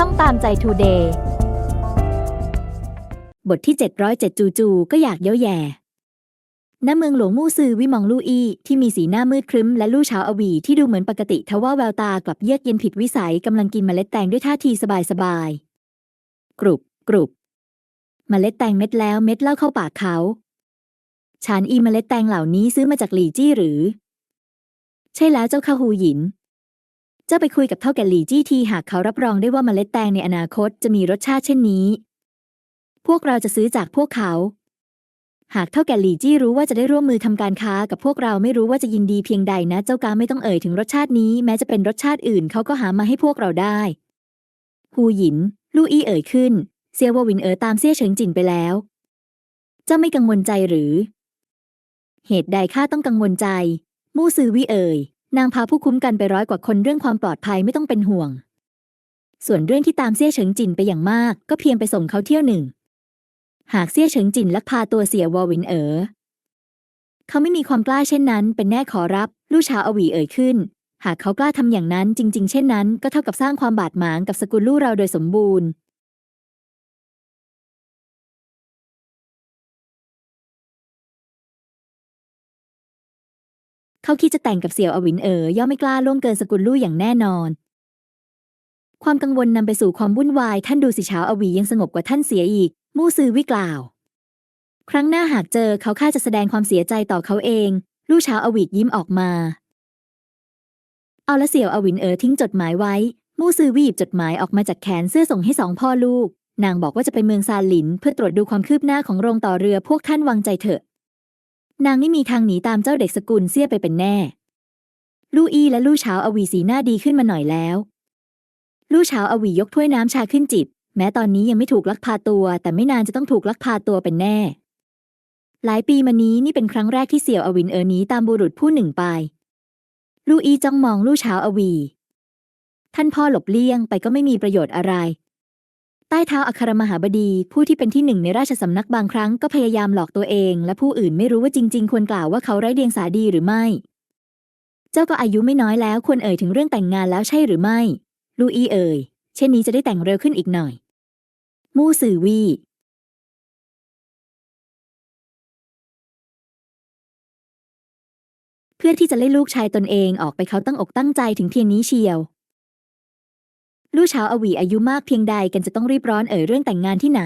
ช่องตามใจทูเดย์บทที่ 707 จูจูก็อยากเย้าแย่ณเมืองหลวงมู่ซือวิมองลู่อี้ที่มีสีหน้ามืดครึ้มและลู่เช้าอวีที่ดูเหมือนปกติทว่าแววตากลับเยือกเย็นผิดวิสัยกำลังกินเมล็ดแตงด้วยท่าทีสบายๆกรุบกรุบเมล็ดแตงเม็ดแล้วเม็ดเล่าเข้าปากเขาฉันอีเมล็ดแตงเหล่านี้ซื้อมาจากหลี่จี้หรือ ใช่แล้วเจ้าข้าหูหยิน เจ้าไปคุยกับเท่าแก่หลี่จี้ทีหากเขารับรองได้ว่าเมล็ดแตงในอนาคตจะมีรสชาติเช่นนี้ พวกเราจะซื้อจากพวกเขา หากเท่าแก่หลี่จี้รู้ว่าจะได้ร่วมมือทำการค้ากับพวกเราไม่รู้ว่าจะยินดีเพียงใดนะ เจ้ากาไม่ต้องเอ่ยถึงรสชาตินี้ แม้จะเป็นรสชาติอื่นเขาก็หามาให้พวกเราได้ฮูหยิน ลู่อี้เอ่ยขึ้น เซียวววินเอ๋อตามเซี่ยเฉิงจินไปแล้ว เจ้าไม่กังวลใจหรือ เหตุใดข้าต้องกังวลใจ มู่ซือวิเอ่ย นางพาผู้คุ้มกันไปร้อยกว่าคนเรื่องความปลอดภัยไม่ต้องเป็นห่วง ส่วนเรื่องที่ตามเซี่ยเฉิงจินไปอย่างมาก ก็เพียงไปส่งเขาเที่ยวหนึ่ง หากเซี่ยเฉิงจินลักพาตัวเสียวอวินเอ๋อเขาไม่มีความกล้าเช่นนั้น เป็นแน่ขอรับ ลู่ชาวอวีเอ่ยขึ้น หากเขากล้าทำอย่างนั้นจริง ๆ เช่นนั้น ก็เท่ากับสร้างความบาดหมางกับสกุลลู่เราโดยสมบูรณ์ เขาคิดจะแต่งกับเสี่ยวอวินเอ๋อย่อมไม่กล้าล่วงเกินสกุลลู่อย่างแน่นอน ความกังวลนำไปสู่ความวุ่นวาย ท่านดูสิเช้าอวียังสงบกว่าท่านเสียอีก มู่ซือวิกล่าว ครั้งหน้าหากเจอเขาข้าจะแสดงความเสียใจต่อเขาเอง ลู่เช้าอวียิ้มออกมา เอาละเสี่ยวอวินเอ๋อทิ้งจดหมายไว้ มู่ซือวีหยิบจดหมายออกมาจากแขนเสื้อส่งให้สองพ่อลูก นางบอกว่าจะไปเมืองซาหลิน เพื่อตรวจดูความคืบหน้าของโรงต่อเรือพวกท่านวางใจเถอะ นางไม่มีทางหนีตามเจ้าเด็กสกุลเสี้ยไปเป็นแน่ ลู่อี้และลู่เช้าอวีสีหน้าดีขึ้นมาหน่อยแล้ว ลู่เช้าอวียกถ้วยน้ำชาขึ้นจิบ แม้ตอนนี้ยังไม่ถูกลักพาตัว แต่ไม่นานจะต้องถูกลักพาตัวเป็นแน่ หลายปีมานี้นี่เป็นครั้งแรกที่เสี่ยวอวินเอ๋อหนี้ตามบุรุษผู้หนึ่งไป ลู่อี้จ้องมองลู่เช้าอวี ท่านพ่อหลบเลี่ยงไปก็ไม่มีประโยชน์อะไร ใต้เท้าอัครมหาบดี ผู้ที่เป็นที่หนึ่งในราชสำนักบางครั้งก็พยายามหลอกตัวเอง และผู้อื่นไม่รู้ว่าจริง ๆ ควรกล่าวว่าเขาไร้เดียงสาดีหรือไม่ เจ้าก็อายุไม่น้อยแล้วควรเอ่ยถึงเรื่องแต่งงานแล้วใช่หรือไม่ ลูอีเอ่ย เช่นนี้จะได้แต่งเร็วขึ้นอีกหน่อย มู่สื่อวีเพื่อที่จะไล่ลูกชายตนเองออกไปเขาตั้งอกตั้งใจถึงเพียงนี้เชียว ลู่เช้าอวีอายุมากเพียงใดกันจะต้องรีบร้อนเอ่ยเรื่องแต่งงานที่ไหน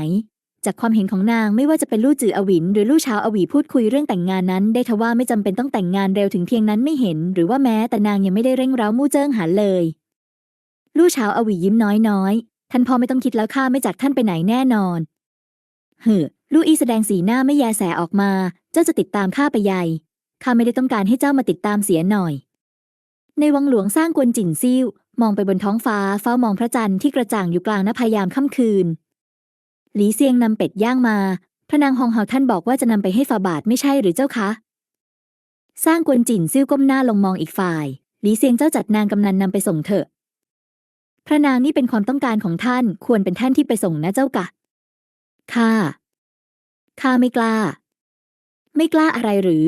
จากความเห็นของนางไม่ว่าจะเป็นลู่จืออวิน หรือลู่เช้าอวีพูดคุยเรื่องแต่งงานนั้น ได้ทว่าไม่จำเป็นต้องแต่งงานเร็วถึงเพียงนั้นไม่เห็น หรือว่าแม้แต่นางยังไม่ได้เร่งเร้ามู่เจิ้งหันเลย ลู่เช้าอวียิ้มน้อยๆท่านพ่อไม่ต้องคิดแล้วข้าไม่จากท่านไปไหนแน่นอนเฮ้อลู่อีแสดงสีหน้าไม่แยแสออกมา เจ้าจะติดตามข้าไปใหญ่ข้าไม่ได้ต้องการให้เจ้ามาติดตามเสียหน่อย ในวังหลวงสร้างกวนจิ่นซิ่ว มองไปบนท้องฟ้าเฝ้ามองพระจันทร์ที่กระจ่างอยู่กลางนภายามค่ำคืน หลีเซียงนำเป็ดย่างมา พระนางฮองเฮาท่านบอกว่าจะนำไปให้ฝาบาทไม่ใช่หรือเจ้าคะ สร้างกวนจินซิ่วก้มหน้าลงมองอีกฝ่าย หลีเซียงเจ้าจัดนางกำนันนำไปส่งเถอะ พระนางนี่เป็นความต้องการของท่านควรเป็นท่านที่ไปส่งนะเจ้ากะข้าข้าไม่กล้า ไม่กล้าอะไรหรือ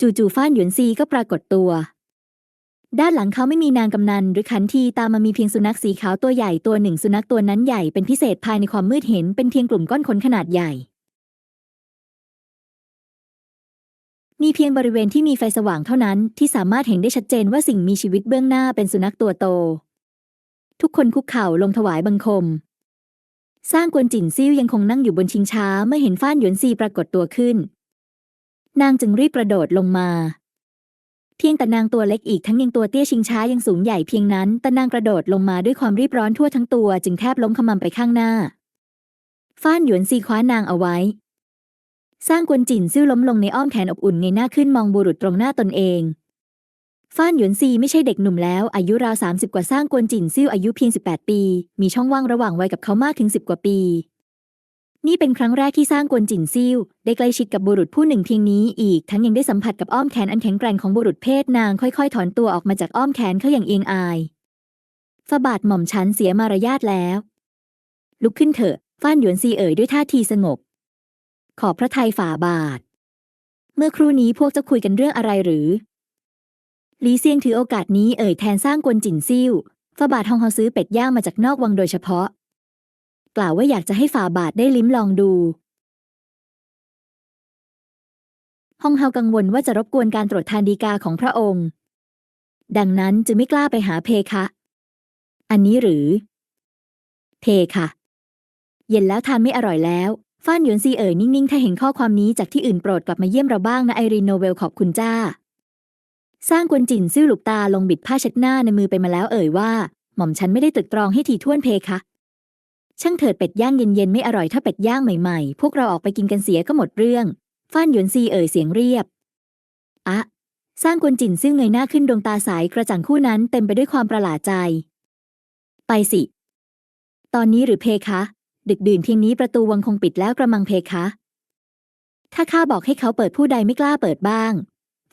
จู่ๆฟ้านหยวนซีก็ปรากฏตัว ด้านหลังเขาไม่มีนางกำนันหรือขันทีตามมามีเพียงสุนัขสีขาวตัวใหญ่ตัวหนึ่ง สุนัขตัวนั้นใหญ่เป็นพิเศษภายในความมืดเห็นเป็นเพียงกลุ่มก้อนขนขนาดใหญ่ มีเพียงบริเวณที่มีไฟสว่างเท่านั้นที่สามารถเห็นได้ชัดเจนว่าสิ่งมีชีวิตเบื้องหน้าเป็นสุนัขตัวโต ทุกคนคุกเข่าลงถวายบังคม สร้างกวนจินซิ่วยังคงนั่งอยู่บนชิงช้าเมื่อเห็นฟ้านหยวนซีปรากฏตัวขึ้น นางจึงรีบกระโดดลงมา เพียงแต่นางตัวเล็กอีกทั้งยังตัวเตี้ยชิงช้ายังสูงใหญ่เพียงนั้น แต่นางกระโดดลงมาด้วยความรีบร้อนทั่วทั้งตัวจึงแทบล้มขมำไปข้างหน้า ฟ้านหยวนซีคว้านางเอาไว้ สร้างกวนจินซิ่วล้มลงในอ้อมแขนอบอุ่นเงยหน้าขึ้นมองบุรุษตรงหน้าตนเองฟ้านหยวนซีไม่ใช่เด็กหนุ่มแล้ว อายุราวสามสิบกว่าสร้างกวนจินซิ่วอายุเพียงสิบแปดปี มีช่องว่างระหว่างวัยกับเขามากถึงสิบกว่าปี นี่เป็นครั้งแรกที่สร้างกวนจินซิ่วได้ใกล้ชิดกับบุรุษผู้หนึ่งเพียงนี้อีกทั้งยังได้สัมผัสกับอ้อมแขนอันแข็งแกร่งของบุรุษเพศนางค่อยๆ ถอนตัวออกมาจากอ้อมแขนเขาอย่างเอียงอายฝาบาทหม่อมฉันเสียมารยาทแล้ว ลุกขึ้นเถอะ ฟ้านหยวนซีเอ่ยด้วยท่าทีสงบ ขอบพระทัยฝ่าบาท เมื่อครู่นี้พวกจ้าคุยกันเรื่องอะไรหรือหลีเซียงถือโอกาสนี้เอ่ยแทนสร้างกวนจินซิ่วฝาบาทฮองเฮาซื้อเป็ดย่างมาจากนอกวังโดยเฉพาะ กล่าวว่าอยากจะให้ฝ่าบาทได้ลิ้มลองดูฮองเฮากังวลว่าจะรบกวนการตรวจทานดีกาของพระองค์ ดังนั้นจึงไม่กล้าไปหาเพคะ อันนี้หรือ เพคะเย็นแล้วทานไม่อร่อยแล้วฟ้านหยวนซีเอ๋ยนิ่งๆ ถ้าเห็นข้อความนี้จากที่อื่นโปรดกลับมาเยี่ยมเราบ้างนะไอรีนโนเวลขอบคุณจ้า สร้างกวนจินซิ่วหลุกตาลงบิดผ้าเช็ดหน้าในมือไปมาแล้วเอ่ยว่า หม่อมฉันไม่ได้ตรึกตรองให้ทีท่วนเพคะ ช่างเถิดเป็ดย่างเย็นๆไม่อร่อยถ้าเป็ดย่างใหม่ๆ พวกเราออกไปกินกันเสียก็หมดเรื่อง ฟ้านหยวนซีเอ่ยเสียงเรียบ อะ สร้างกวนจินซิ่วเงยหน้าขึ้นดวงตาใสกระจ่างคู่นั้นเต็มไปด้วยความประหลาดใจ ไปสิ ตอนนี้หรือเพคะ ดึกดื่นเพียงนี้ประตูวังคงปิดแล้วกระมังเพคะ ถ้าข้าบอกให้เขาเปิดผู้ใดไม่กล้าเปิดบ้าง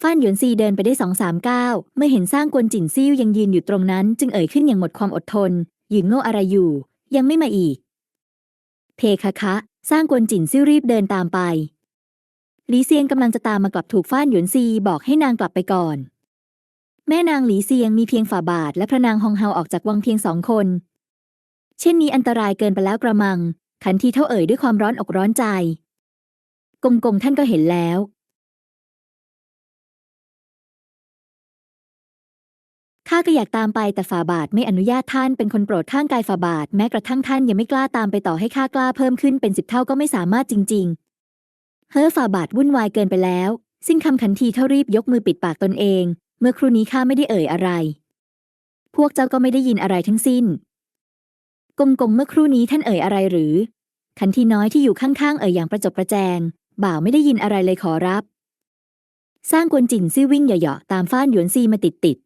ฟ้านหยวนซีเดินไปได้สองสามก้าวเมื่อเห็นสร้างกวนจินซิ่วยังยืนอยู่ตรงนั้น จึงเอ่ยขึ้นอย่างหมดความอดทนยืนโง่อะไรอยู่ ยังไม่มาอีก เพคะคะ สร้างกวนจินซิ่วรีบเดินตามไป หลีเซียงกำลังจะตามมากลับถูกฟ้านหยวนซีบอกให้นางกลับไปก่อน แม่นางหลีเซียงมีเพียงฝ่าบาท และพระนางฮองเฮาออกจากวังเพียงสองคน เช่นนี้อันตรายเกินไปแล้วกระมัง ขันทีเท่าเอ่ยด้วยความร้อนอกร้อนใจ กงกงท่านก็เห็นแล้ว ข้าก็อยากตามไปแต่ฝ่าบาทไม่อนุญาตท่านเป็นคนโปรดข้างกายฝ่าบาทแม้กระทั่งท่านยังไม่กล้าตามไปต่อให้ข้ากล้าเพิ่มขึ้นเป็นสิบเท่าก็ไม่สามารถจริง ๆ เฮ้อฝ่าบาทวุ่นวายเกินไปแล้ว สิ้นคำขันทีเท่ารีบยกมือปิดปากตนเอง เมื่อครู่นี้ข้าไม่ได้เอ่ยอะไร พวกเจ้าก็ไม่ได้ยินอะไรทั้งสิ้น กงกงเมื่อครู่นี้ท่านเอ่ยอะไรหรือ ขันทีน้อยที่อยู่ข้างๆเอ่ยอย่างประจบประแจง บ่าวไม่ได้ยินอะไรเลยขอรับ สร้างกวนจินซี่วิ่งเหยาะๆตามฟ้านหยวนซีมาติดติด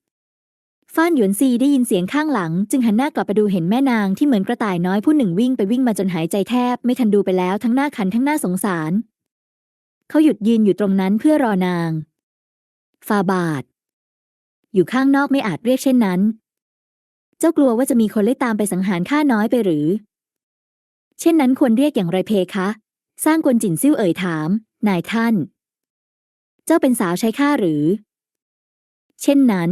ฟ้านหยวนซีได้ยินเสียงข้างหลัง จึงหันหน้ากลับไปดูเห็นแม่นางที่เหมือนกระต่ายน้อยผู้หนึ่งวิ่งไปวิ่งมาจนหายใจแทบ ไม่ทันดูไปแล้วทั้งหน้าขันทั้งหน้าสงสาร เขาหยุดยืนอยู่ตรงนั้นเพื่อรอนางฟาบาท อยู่ข้างนอกไม่อาจเรียกเช่นนั้น เจ้ากลัวว่าจะมีคนไล่ตามไปสังหารข้าน้อยไปหรือ เช่นนั้นควรเรียกอย่างไรเพคะ สร้างกวนจินซิ่วเอ่ยถาม นายท่าน เจ้าเป็นสาวใช้ข้าหรือ เช่นนั้น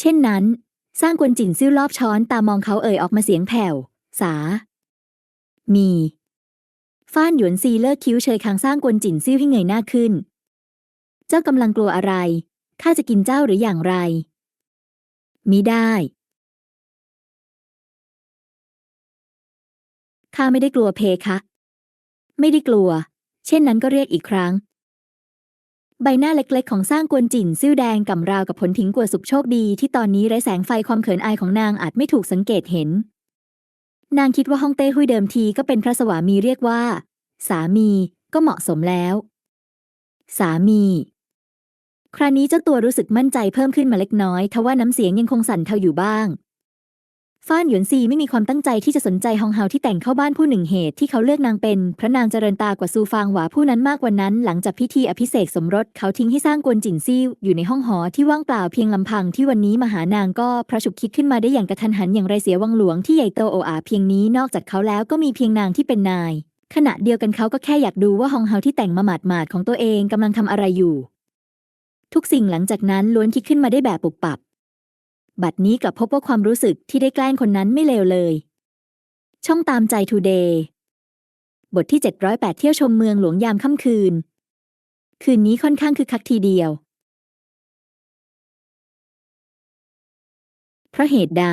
เช่นนั้น สร้างกวนจินซิ่วรอบช้อนตามองเขาเอ่ยออกมาเสียงแผ่ว สา มีฟ้านหยวนซีเลิกคิ้วเชยคางสร้างกวนจินซิ่วให้เงยหน้าขึ้น เจ้ากำลังกลัวอะไร ข้าจะกินเจ้าหรืออย่างไร มิได้ ข้าไม่ได้กลัวเพคะ ไม่ได้กลัว เช่นนั้นก็เรียกอีกครั้ง ใบหน้าเล็กๆ ของสร้างกวนจินซิ่วแดงกำราวกับผลทิ้งกัวสุกโชคดีที่ตอนนี้ไร้แสงไฟความเขินอายของนางอาจไม่ถูกสังเกตเห็น นางคิดว่าฮ่องเต้หุยเดิมทีก็เป็นพระสวามีเรียกว่า สามีก็เหมาะสมแล้ว สามี คราวนี้เจ้าตัวรู้สึกมั่นใจเพิ่มขึ้นมาเล็กน้อยทว่าน้ำเสียงยังคงสั่นเทาอยู่บ้าง ฟ้านหยวนซีไม่มีความตั้งใจที่จะสนใจฮองเฮาที่แต่งเข้าบ้านผู้หนึ่งเหตุที่เขาเลือกนางเป็น พระนางเจริญตากว่าซูฟางหวาผู้นั้นมากกว่านั้น หลังจากพิธีอภิเษกสมรสเขาทิ้งให้สร้างกวนจินซิ่อยู่ในห้องหอที่ว่างเปล่าเพียงลำพังที่วันนี้มหานางก็พระฉุกคิดขึ้นมาได้อย่างกระทันหันอย่างไรเสียวังหลวงที่ใหญ่โตโออาเพียงนี้นอกจากเขาแล้วก็มีเพียงนางที่เป็นนาย ขณะเดียวกันเขาก็แค่อยากดูว่าฮองเฮาที่แต่งมาหมาดๆของตัวเองกำลังทำอะไรอยู่ ทุกสิ่งหลังจากนั้นล้วนคิดขึ้นมาได้แบบปุบปับ บัดนี้กลับพบว่าความรู้สึกที่ได้แกล้งคนนั้นไม่เลวเลย ช่องตามใจทูเดย์บทที่ 708 เที่ยวชมเมืองหลวงยามค่ำคืน คืนนี้ค่อนข้างคึกคักทีเดียว เพราะเหตุใด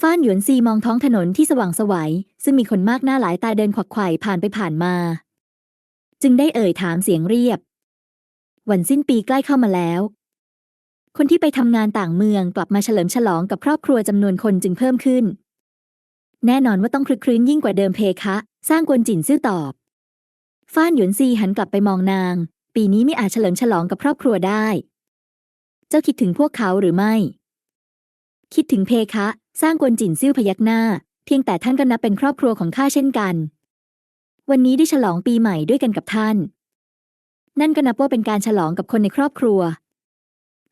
ฟ้านหยวนซีมองท้องถนนที่สว่างสวัยซึ่งมีคนมากหน้าหลายตาเดินขวักไขว่ผ่านไปผ่านมา จึงได้เอ่ยถามเสียงเรียบ วันสิ้นปีใกล้เข้ามาแล้ว คนที่ไปทำงานต่างเมืองกลับมาเฉลิมฉลองกับครอบครัวจำนวนคนจึงเพิ่มขึ้น แน่นอนว่าต้องคลึกครื้นยิ่งกว่าเดิมเพคะ สร้างกวนจินซื่อตอบ ฟ้านหยวนซีหันกลับไปมองนาง ปีนี้ไม่อาจเฉลิมฉลองกับครอบครัวได้ เจ้าคิดถึงพวกเขาหรือไม่ คิดถึงเพคะ สร้างกวนจินซิ่วพยักหน้า เพียงแต่ท่านก็นับเป็นครอบครัวของข้าเช่นกัน วันนี้ได้ฉลองปีใหม่ด้วยกันกับท่าน นั่นก็นับว่าเป็นการฉลองกับคนในครอบครัว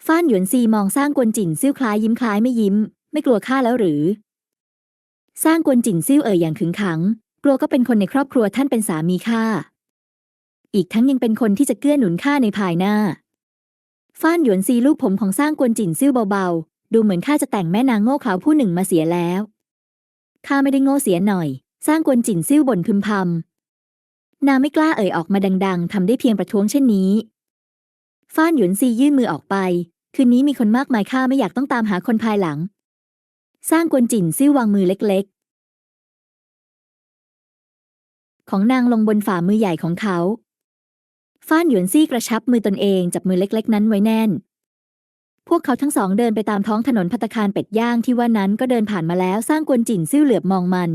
ฟ้านหยวนซีมองสร้างกวนจินซิ่วคล้ายยิ้มคล้ายไม่ยิ้ม ไม่กลัวข้าแล้วหรือ สร้างกวนจินซิ่วเอ่ยอย่างขึงขัง กลัวก็เป็นคนในครอบครัวท่านเป็นสามีข้าอีกทั้งยังเป็นคนที่จะเกื้อหนุนข้าในภายหน้า ฟ้านหยวนซีลูกผมของสร้างกวนจินซิ่วเบาๆ ดูเหมือนข้าจะแต่งแม่นางโง่เขลาผู้หนึ่งมาเสียแล้วข้าไม่ได้โง่เสียหน่อย สร้างกวนจินซิ่วบ่นพึมพำนางไม่กล้าเอ่ยออกมาดัง ๆทำได้เพียงประท้วงเช่นนี้ ฟ้านหยุนซียื่นมือออกไป คืนนี้มีคนมากมายข้าไม่อยากต้องตามหาคนภายหลัง สร้างกวนจินซิ่ววางมือเล็กๆ ของนางลงบนฝ่ามือใหญ่ของเขา ฟ้านหยวนซี่กระชับมือตนเองจับมือเล็ก ๆ นั้นไว้แน่น พวกเขาทั้งสองเดินไปตามท้องถนนพัตคารเป็ดย่างที่ว่านั้นก็เดินผ่านมาแล้วสร้างกวนจินซิ่วเหลือบมองมัน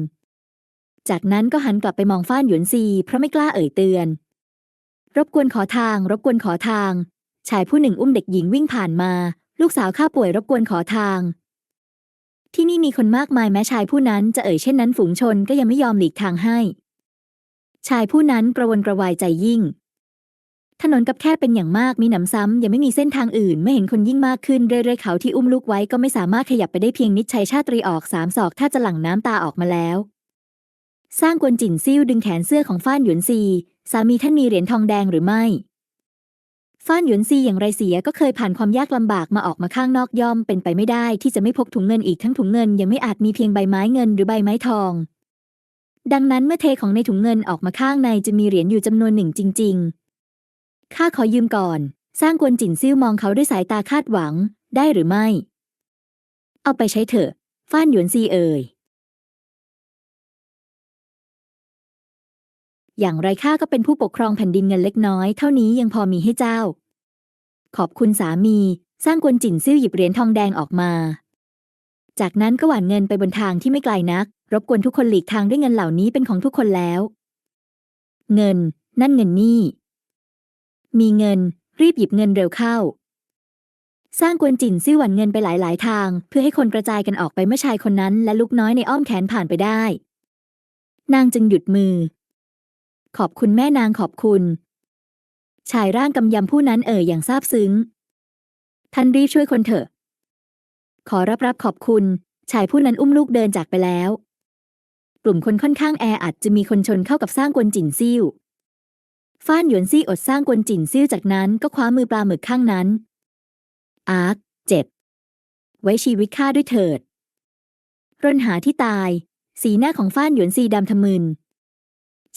จากนั้นก็หันกลับไปมองฟ้านหยวนซีเพราะไม่กล้าเอ่ยเตือนรบกวนขอทาง รบกวนขอทาง ชายผู้หนึ่งอุ้มเด็กหญิงวิ่งผ่านมา ลูกสาวข้าป่วยรบกวนขอทาง ที่นี่มีคนมากมายแม้ชายผู้นั้นจะเอ่ยเช่นนั้นฝูงชนก็ยังไม่ยอมหลีกทางให้ ชายผู้นั้นกระวนกระวายใจยิ่ง ถนนกับแคบเป็นอย่างมากมีหนำซ้ำยังไม่มีเส้นทางอื่นไม่เห็นคนยิ่งมากขึ้นเรื่อยๆเขาที่อุ้มลูกไว้ก็ไม่สามารถขยับไปได้เพียงนิดชัยชาตรีออกสามศอกถ้าจะหลั่งน้ำตาออกมาแล้ว สร้างกวนจินซิ่วดึงแขนเสื้อของฟ้านหยวนซีสามีท่านมีเหรียญทองแดงหรือไม่ ฟ้านหยวนซีอย่างไรเสียก็เคยผ่านความยากลำบากมาออกมาข้างนอกย่อมเป็นไปไม่ได้ที่จะไม่พกถุงเงินอีกทั้งถุงเงินยังไม่อาจมีเพียงใบไม้เงินหรือใบไม้ทอง ดังนั้นเมื่อเทของในถุงเงินออกมาข้างในจะมีเหรียญอยู่จำนวนหนึ่งจริง ๆ ข้าขอยืมก่อน สร้างกวนจินซิ่วมองเขาด้วยสายตาคาดหวัง ได้หรือไม่ เอาไปใช้เถอะ ฟ้านหยวนซีเอ่ย อย่างไรข้าก็เป็นผู้ปกครองแผ่นดินเงินเล็กน้อย เท่านี้ยังพอมีให้เจ้า ขอบคุณสามี สร้างกวนจินซิ่วหยิบเหรียญทองแดงออกมา จากนั้นก็หว่านเงินไปบนทางที่ไม่ไกลนัก รบกวนทุกคนหลีกทางด้วยเงินเหล่านี้เป็นของทุกคนแล้ว เงิน นั่นเงินนี่ มีเงิน รีบหยิบเงินเร็วเข้า สร้างกวนจินซิ่วหว่านเงินไปหลาย ๆ ทาง เพื่อให้คนกระจายกันออกไปเมื่อชายคนนั้น และลูกน้อยในอ้อมแขนผ่านไปได้ นางจึงหยุดมือ ขอบคุณแม่นางขอบคุณ ชายร่างกำยำผู้นั้นเอ่ยอย่างซาบซึ้ง ท่านรีบช่วยคนเถอะ ขอรับรับขอบคุณ ชายผู้นั้นอุ้มลูกเดินจากไปแล้ว กลุ่มคนค่อนข้างแออัดจะมีคนชนเข้ากับสร้างกวนจินซิ่วฟ้านหยวนซี่อดสร้างกวนจินซิ่วจากนั้นก็คว้ามือปลาหมึกข้างนั้น อาร์คเจ็บ ไว้ชีวิตข้าด้วยเถิดรนหาที่ตาย สีหน้าของฟ้านหยวนซีดำทะมึน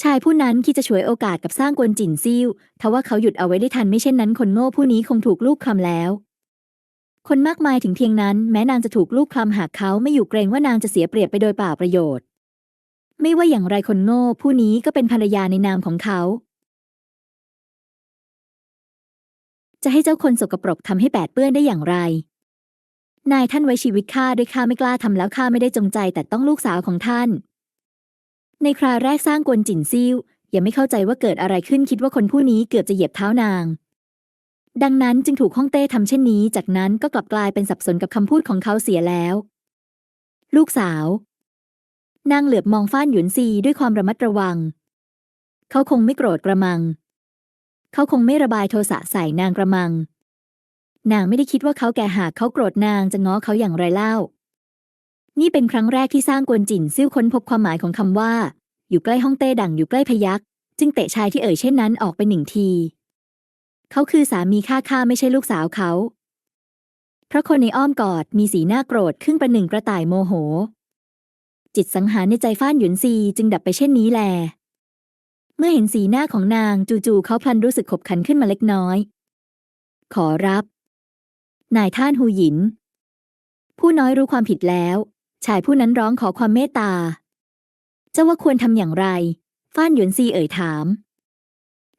ชายผู้นั้นคิดจะฉวยโอกาสกับสร้างกวนจินซิ่วทว่าเขาหยุดเอาไว้ได้ทันไม่เช่นนั้นคนโง่ผู้นี้คงถูกลูกคลำแล้ว คนมากมายถึงเพียงนั้น แม้นางจะถูกลูกคลำหากเขาไม่อยู่เกรงว่านางจะเสียเปรียบไปโดยเปล่าประโยชน์ ไม่ว่าอย่างไรคนโง่ผู้นี้ก็เป็นภรรยาในนามของเขา จะให้เจ้าคนสกปรกทำให้แปดเปื้อนได้อย่างไร นายท่านไว้ชีวิตข้าด้วยข้าไม่กล้าทำแล้วข้าไม่ได้จงใจแต่ต้องลูกสาวของท่าน ในคราแรกสร้างกวนจินซิ่วยังไม่เข้าใจว่าเกิดอะไรขึ้นคิดว่าคนผู้นี้เกือบจะเหยียบเท้านาง ดังนั้นจึงถูกฮ่องเต้ทำเช่นนี้ จากนั้นก็กลับกลายเป็นสับสนกับคำพูดของเขาเสียแล้ว ลูกสาว นางเหลือบมองฟ้านหยวนซีด้วยความระมัดระวัง เขาคงไม่โกรธกระมัง เขาคงไม่ระบายโทสะใส่นางกระมัง นางไม่ได้คิดว่าเขาแก่หากเขาโกรธนางจะง้อเขาอย่างไรเล่า นี่เป็นครั้งแรกที่สร้างกวนจินซิ่วค้นพบความหมายของคำว่า อยู่ใกล้ห้องเต้ดังอยู่ใกล้พยักจึงเตะชายที่เอ่ยเช่นนั้นออกไปหนึ่งที เขาคือสามีข้าข้าไม่ใช่ลูกสาวเขา เพราะคนในอ้อมกอดมีสีหน้าโกรธขึ้นประหนึ่งกระต่ายโมโห จิตสังหารในใจฟ้านหยุนซีจึงดับไปเช่นนี้แล เมื่อเห็นสีหน้าของนางจู่ๆเขาพลันรู้สึกขบขันขึ้นมาเล็กน้อย ขอรับ นายท่านฮูหยิน ผู้น้อยรู้ความผิดแล้ว ชายผู้นั้นร้องขอความเมตตา เจ้าว่าควรทำอย่างไร ฟ้านหยวนซีเอ่ยถาม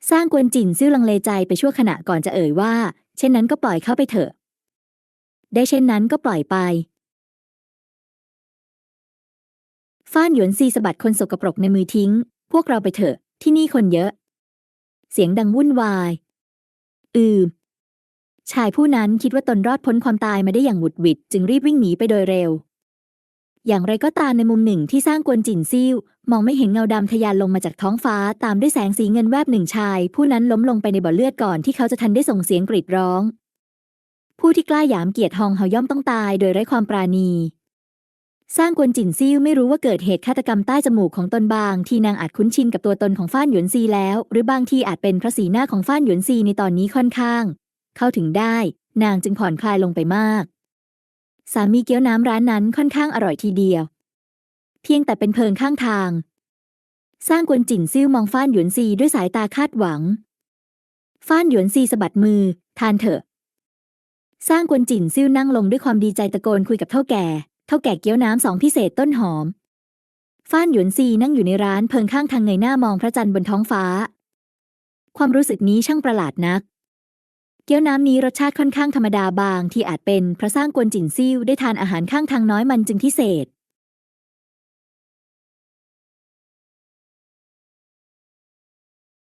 สร้างกวนจินซิ่วลังเลใจไปชั่วขณะก่อนจะเอ่ยว่า เช่นนั้นก็ปล่อยเข้าไปเถอะ ได้เช่นนั้นก็ปล่อยไป ฟ้านหยวนซีสะบัดคนสกปรกในมือทิ้ง พวกเราไปเถอะ ที่นี่คนเยอะ เสียงดังวุ่นวาย อืมชายผู้นั้นคิดว่าตนรอดพ้นความตายมาได้อย่างหวุดหวิดจึงรีบวิ่งหนีไปโดยเร็ว อย่างไรก็ตามในมุมหนึ่งที่สร้างกวนจินซิ่วมองไม่เห็นเงาดำทะยานลงมาจากท้องฟ้าตามด้วยแสงสีเงินแวบหนึ่งชาย ผู้นั้นล้มลงไปในบ่อเลือดก่อนที่เขาจะทันได้ส่งเสียงกรีดร้อง ผู้ที่กล้าหยามเกียรติฮองเฮาย่อมต้องตายโดยไร้ความปราณีสร้างกวนจินซิ่วไม่รู้ว่าเกิดเหตุฆาตกรรมใต้จมูกของตนบางที่นางอาจคุ้นชินกับตัวตนของฟ้านหยวนซีแล้ว หรือบางทีอาจเป็นพระสีหน้าของฟ้านหยวนซีในตอนนี้ค่อนข้าง เข้าถึงได้ นางจึงผ่อนคลายลงไปมาก สามีเกี๊ยวน้ำร้านนั้นค่อนข้างอร่อยทีเดียว เพียงแต่เป็นเพลิงข้างทาง สร้างกวนจิ่นซิ่วมองฟ้านหยวนซีด้วยสายตาคาดหวัง ฟ้านหยวนซีสะบัดมือ ทานเถอะ สร้างกวนจิ่นซิ่วนั่งลงด้วยความดีใจตะโกนคุยกับเท่าแก่ เท่าแก่เกี๊ยวน้ำสองพิเศษต้นหอม ฟ้านหยวนซีนั่งอยู่ในร้านเพิงข้างทางเงยหน้ามองพระจันทร์บนท้องฟ้า ความรู้สึกนี้ช่างประหลาดนัก เกี๊ยวน้ำนี้รสชาติค่อนข้างธรรมดาบางที่อาจเป็นเพราะสร้างกวนจินซิ่วได้ทานอาหารข้างทางน้อยมันจึงพิเศษ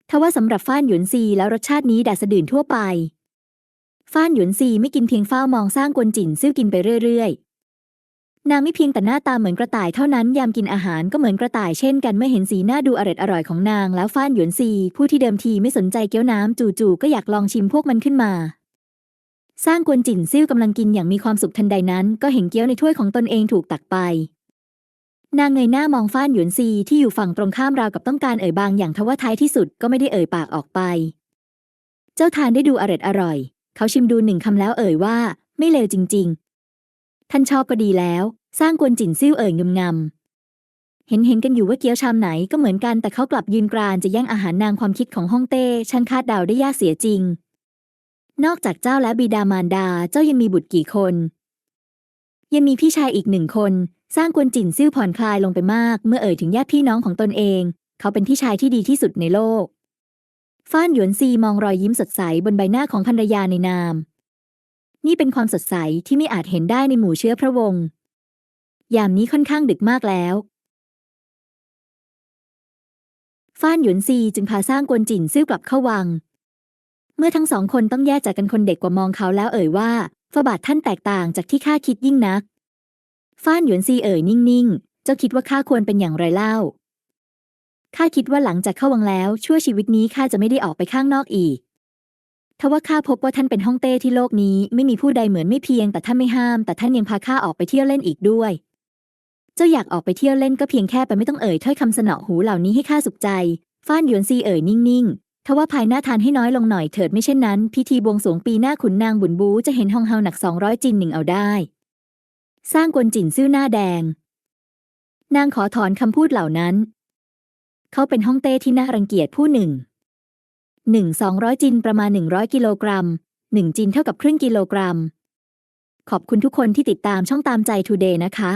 ทว่าสำหรับฟ้านหยวนซีแล้วรสชาตินี้ดัดสะดื่นทั่วไป ฟ้านหยวนซีไม่กินเพียงเฝ้ามองสร้างกวนจินซิ่วกินไปเรื่อย นางไม่เพียงแต่หน้าตาเหมือนกระต่ายเท่านั้นยามกินอาหารก็เหมือนกระต่ายเช่นกันเมื่อเห็นสีหน้าดูอร่อยอร่อยของนางแล้วฟ้านหยวนซี ผู้ที่เดิมทีไม่สนใจเกี๊ยวน้ำจู่ๆก็อยากลองชิมพวกมันขึ้นมา สร้างกวนจิ่นซิ่วกำลังกินอย่างมีความสุขทันใดนั้น ก็เห็นเกี๊ยวในถ้วยของตนเองถูกตักไป นางเงยหน้ามองฟ้านหยวนซีที่อยู่ฝั่งตรงข้ามราวกับต้องการเอ่ยบางอย่างทว่าท้ายที่สุดก็ไม่ได้เอ่ยปากออกไป เจ้าทานได้ดูอร่อยอร่อย เขาชิมดูหนึ่งคำแล้วเอ่ยว่า ไม่เลวจริง ท่านชอบก็ดีแล้ว สร้างกวนจินซิ่วเอ่ยงำงำเห็นเห็นกันอยู่ว่าเกี๊ยวชามไหนก็เหมือนกันแต่เขากลับยืนกรานจะแย่งอาหารนางความคิดของฮ่องเต้ช่างคาดเดาได้ยากเสียจริง นอกจากเจ้าและบิดามารดาเจ้ายังมีบุตรกี่คน ยังมีพี่ชายอีกหนึ่งคน สร้างกวนจินซิ่วผ่อนคลายลงไปมาก เมื่อเอ่ยถึงญาติพี่น้องของตนเอง เขาเป็นพี่ชายที่ดีที่สุดในโลกฟ้านหยวนซีมองรอยยิ้มสดใสบนใบหน้าของภรรยาในนาม นี่เป็นความสดใสที่ไม่อาจเห็นได้ในหมู่เชื้อพระวงศ์ยามนี้ค่อนข้างดึกมากแล้ว ฟ้านหยวนซีจึงพาสร้างกวนจินซิ่วกลับเข้าวัง เมื่อทั้งสองคนต้องแยกจากกันคนเด็กกว่ามองเขาแล้วเอ่ยว่าฝาบาทท่านแตกต่างจากที่ข้าคิดยิ่งนัก ฟ้านหยวนซีเอ่ยนิ่งๆ เจ้าคิดว่าข้าควรเป็นอย่างไรเล่า ข้าคิดว่าหลังจากเข้าวังแล้ว ชั่วชีวิตนี้ข้าจะไม่ได้ออกไปข้างนอกอีก ทว่าข้าพบว่าท่านเป็นฮ่องเต้ที่โลกนี้ไม่มีผู้ใดเหมือนไม่เพียงแต่ท่านไม่ห้าม แต่ท่านยังพาข้าออกไปเที่ยวเล่นอีกด้วย เจ้าอยากออกไปเที่ยวเล่นก็เพียงแค่ไปไม่ต้องเอ่ยถ้อยคำสนอหูเหล่านี้ให้ข้าสุขใจ ฟ้านหยวนซีเอ่ยนิ่งๆทว่าภายหน้าทานให้น้อยลงหน่อยเถิดไม่เช่นนั้น พิธีบวงสรวงปีหน้าขุนนางบุญบูจะเห็นฮองเฮาหนักสองร้อยจินหนึ่งเอาได้ สร้างกวนจินซื่อหน้าแดง นางขอถอนคำพูดเหล่านั้น เขาเป็นฮ่องเต้ที่น่ารังเกียจผู้หนึ่ง หนึ่งสองร้อยจินประมาณหนึ่งร้อยกิโลกรัมหนึ่งจินเท่ากับครึ่งกิโลกรัม ขอบคุณทุกคนที่ติดตามช่องตามใจทูเดย์นะคะ